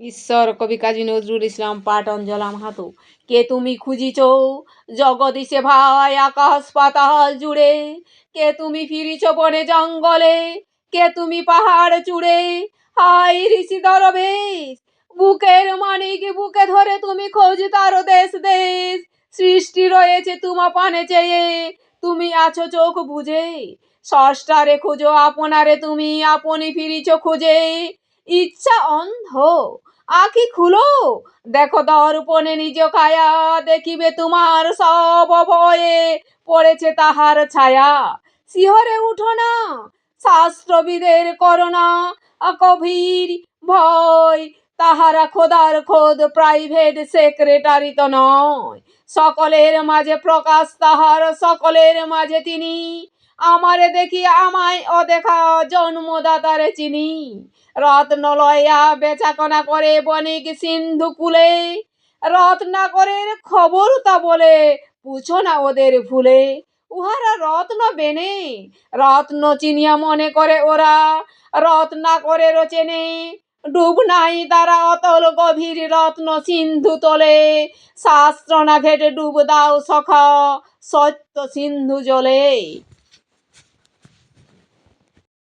ঈশ্বর কবি কাজী নজরুল ইসলাম পাঠ অঞ্জলা মাহাতো কে তুমি খুঁজিছ? জগদীশে ভাই, আকাশ পাতাল জুড়ে। কে তুমি ফিরিছ বনে জঙ্গলে? কে তুমি পাহাড় চূড়ে? হাই ঋষি দরবেশ, বুকের মানিক, বুকে ধরে তুমি খোঁজ তার দেশ দেশ। সৃষ্টি রয়েছে তোমা পানে চেয়ে, তুমি আছো চোখ বুঝে। ষষ্ঠারে খুঁজো, আপনারে তুমি, আপনি ফিরিছ খুঁজে। ইচ্ছা অন্ধ। আখি খুলো? দেখো দর্পণে নিজ কায়া দেখিবে তোমার সব ভয়ে পড়েছে তাহার ছায়া। শিহরে উঠো না, শাস্ত্রবিদের করোনা গভীর ভয় তাহারা খোদার খোদ প্রাইভেট সেক্রেটারি তো নয়। সকলের মাঝে প্রকাশ তাহার, সকলের মাঝে তিনি আমারে দেখি আমায় অদেখা জন্মদাতারে চিনি। রত্ন লয়া বেচাকনা করে বণিক সিন্ধু কুলে। রত্নাকরের খবর তা বলে পুছো না ওদের ভুলে। উহারা রত্ন বেনে রত্ন চিনিয়া মনে করে ওরা। রত্নাকরের চেনে, ডুব নাই তারা অতল গভীর রত্ন সিন্ধু তোলে। শাস্ত্র না ঘেটে ডুব দাও সখা সত্য সিন্ধু জলে।